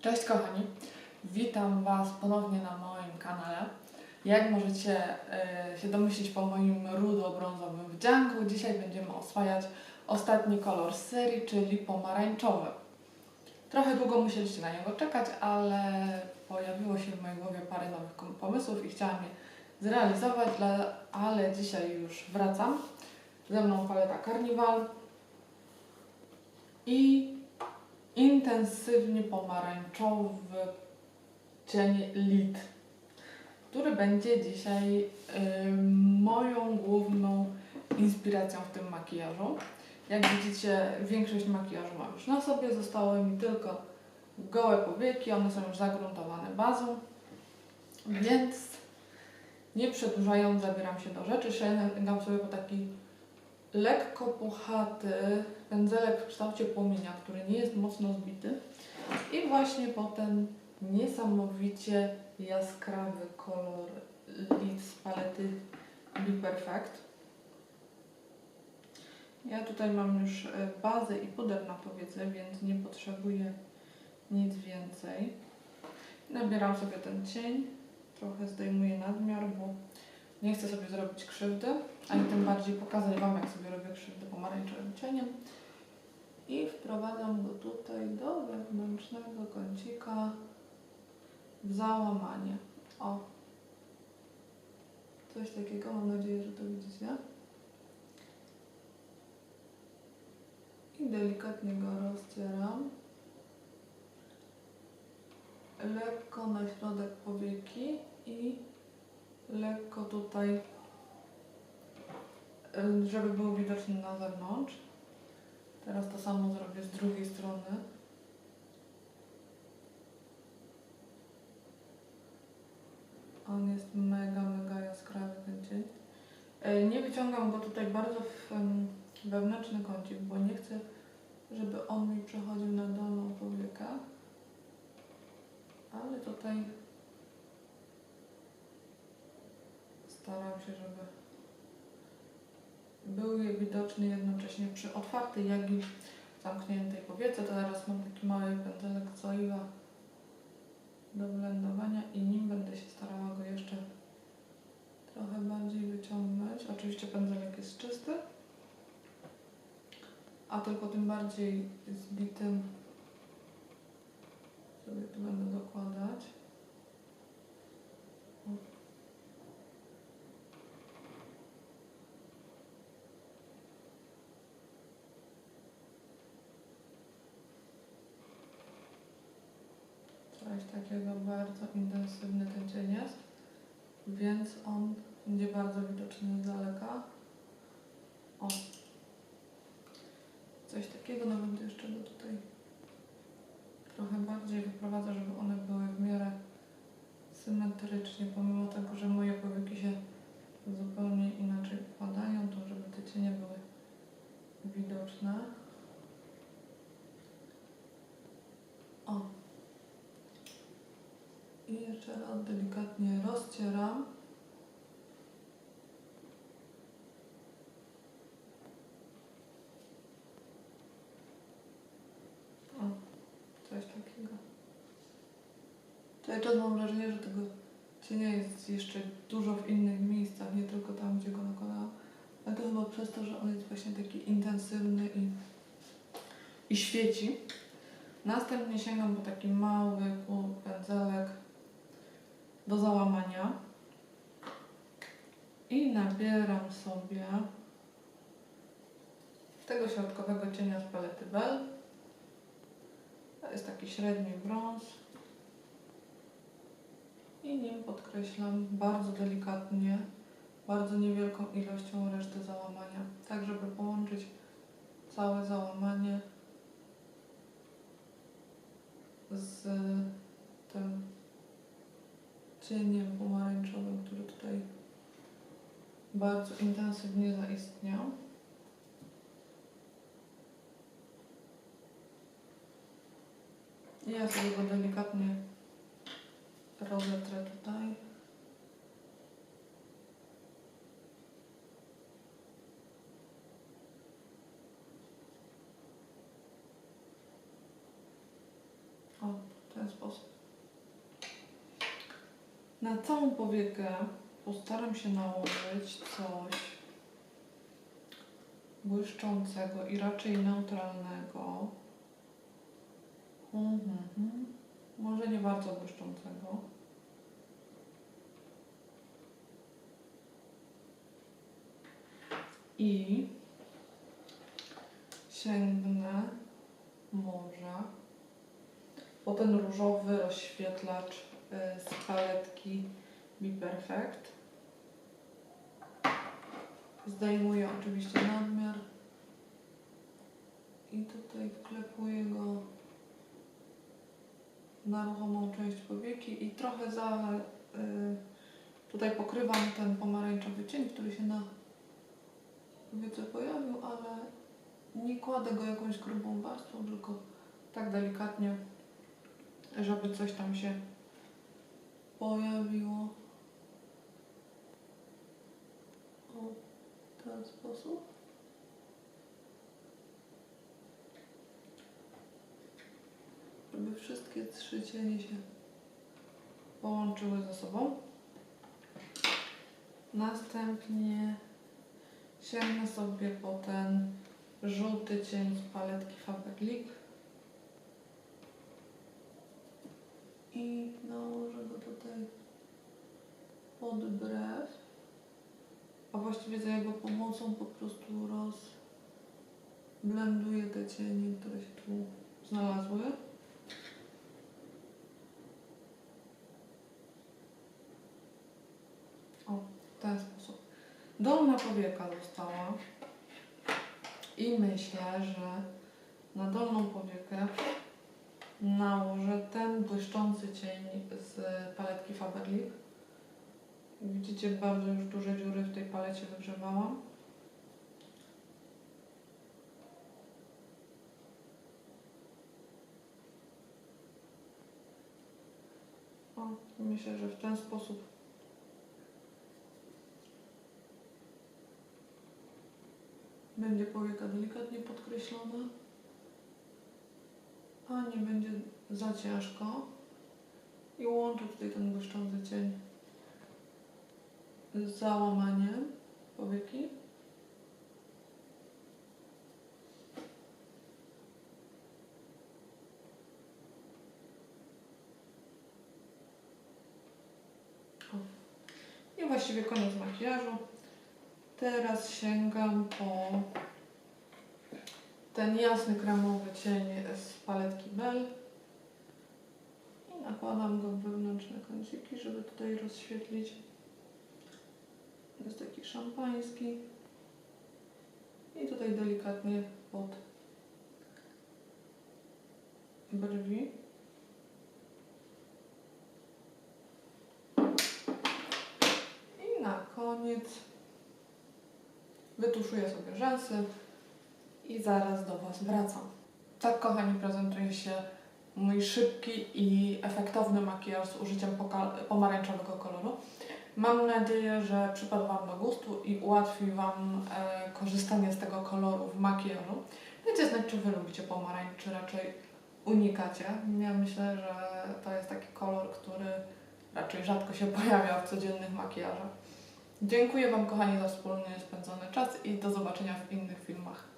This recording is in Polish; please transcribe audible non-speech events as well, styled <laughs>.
Cześć kochani, witam Was ponownie na moim kanale. Jak możecie e, się domyślić po moim rudo-brązowym wdzianku, dzisiaj będziemy oswajać ostatni kolor z serii, czyli pomarańczowy. Trochę długo musieliście na niego czekać, ale pojawiło się w mojej głowie parę nowych pomysłów i chciałam je zrealizować, ale dzisiaj już wracam. Ze mną paleta Carnival i intensywnie pomarańczowy cień lit, który będzie dzisiaj ym, moją główną inspiracją w tym makijażu. Jak widzicie, większość makijażu mam już na sobie, zostały mi tylko gołe powieki, one są już zagruntowane bazą, więc nie przedłużając, zabieram się do rzeczy. Sięgam sobie po taki lekko puchaty pędzelek w kształcie płomienia, który nie jest mocno zbity i właśnie po ten niesamowicie jaskrawy kolor lit z palety Be Perfect. Ja tutaj mam już e, bazę i puder na powiece, więc nie potrzebuję nic więcej. Nabieram sobie ten cień, trochę zdejmuję nadmiar, bo nie chcę sobie zrobić krzywdy, ani tym bardziej pokazać Wam, jak sobie robię krzywdę pomarańczowym cieniem. I wprowadzam go tutaj do wewnętrznego kącika w załamanie. O! Coś takiego, mam nadzieję, że to widzicie. I delikatnie go rozcieram. Lekko na środek powieki i lekko tutaj, y, żeby był widoczny na zewnątrz. Teraz to samo zrobię z drugiej strony. On jest mega, mega jaskrawy ten cień. Y, Nie wyciągam go tutaj bardzo w wewnętrzny kącik, bo nie chcę, żeby on mi przechodził na dolną powiekę. Ale tutaj staram się, żeby był widoczny jednocześnie przy otwartej, jak i zamkniętej powiece. Teraz mam taki mały pędzelek Zoiva do blendowania i nim będę się starała go jeszcze trochę bardziej wyciągnąć. Oczywiście pędzelek jest czysty, a tylko tym bardziej zbitym sobie tu będę dokładać. Coś takiego bardzo intensywny ten cień jest, więc on będzie bardzo widoczny z daleka. O! Coś takiego nawet jeszcze go tutaj trochę bardziej wyprowadzę, żeby one były w miarę symetrycznie, pomimo tego, że moje powieki się zupełnie inaczej układają, to żeby te cienie były widoczne. O! Raz delikatnie rozcieram. O, coś takiego. Cały czas mam wrażenie, że tego cienia jest jeszcze dużo w innych miejscach, nie tylko tam, gdzie go nakładałam. Ale to chyba przez to, że on jest właśnie taki intensywny i, i świeci. Następnie sięgam po taki mały pu- pędzelek do załamania i nabieram sobie tego środkowego cienia z palety Bell. To jest taki średni brąz. I nim podkreślam bardzo delikatnie, bardzo niewielką ilością reszty załamania, tak żeby połączyć całe załamanie z cieniem pomarańczowym, który tutaj bardzo intensywnie zaistniał. I ja sobie go delikatnie rozetrę tutaj. O, w ten sposób. Na całą powiekę postaram się nałożyć coś błyszczącego i raczej neutralnego. Mhm. Może nie bardzo błyszczącego. I sięgnę może po ten różowy rozświetlacz z paletki Be Perfect. Zdejmuję oczywiście nadmiar i tutaj wklepuję go na ruchomą część powieki i trochę za y, tutaj pokrywam ten pomarańczowy cień, który się na powiece pojawił, ale nie kładę go jakąś grubą warstwą, tylko tak delikatnie, żeby coś tam się pojawiło. O, w ten sposób. Żeby wszystkie trzy cienie się połączyły ze sobą. Następnie sięgnę sobie po ten żółty cień z paletki Faberlic i nałożę go tutaj pod brew, a właściwie za jego pomocą po prostu rozblenduję te cienie, które się tu znalazły. O, w ten sposób. Dolna powieka została i myślę, że na dolną powiekę błyszczący cień z paletki Faberlic. Widzicie, bardzo już duże dziury w tej palecie wygrzewałam. O, myślę, że w ten sposób będzie powieka delikatnie podkreślona, a nie będzie za ciężko. I łączę tutaj ten błyszczący cień z załamaniem powieki. I właściwie koniec makijażu. Teraz sięgam po ten jasny kremowy cień z paletki Bell i nakładam go w wewnętrzne kąciki, żeby tutaj rozświetlić. Jest taki szampański i tutaj delikatnie pod brwi. I na koniec wytuszuję sobie rzęsy i zaraz do Was wracam. Tak, kochani, prezentuje się mój szybki i efektowny makijaż z użyciem pomarańczowego koloru. Mam nadzieję, że przypadł Wam do gustu i ułatwi Wam e, korzystanie z tego koloru w makijażu. Dajcie znać, czy Wy lubicie pomarańcz, czy raczej unikacie. Ja myślę, że to jest taki kolor, który raczej rzadko się <laughs> pojawia w codziennych makijażach. Dziękuję Wam, kochani, za wspólnie spędzony czas i do zobaczenia w innych filmach.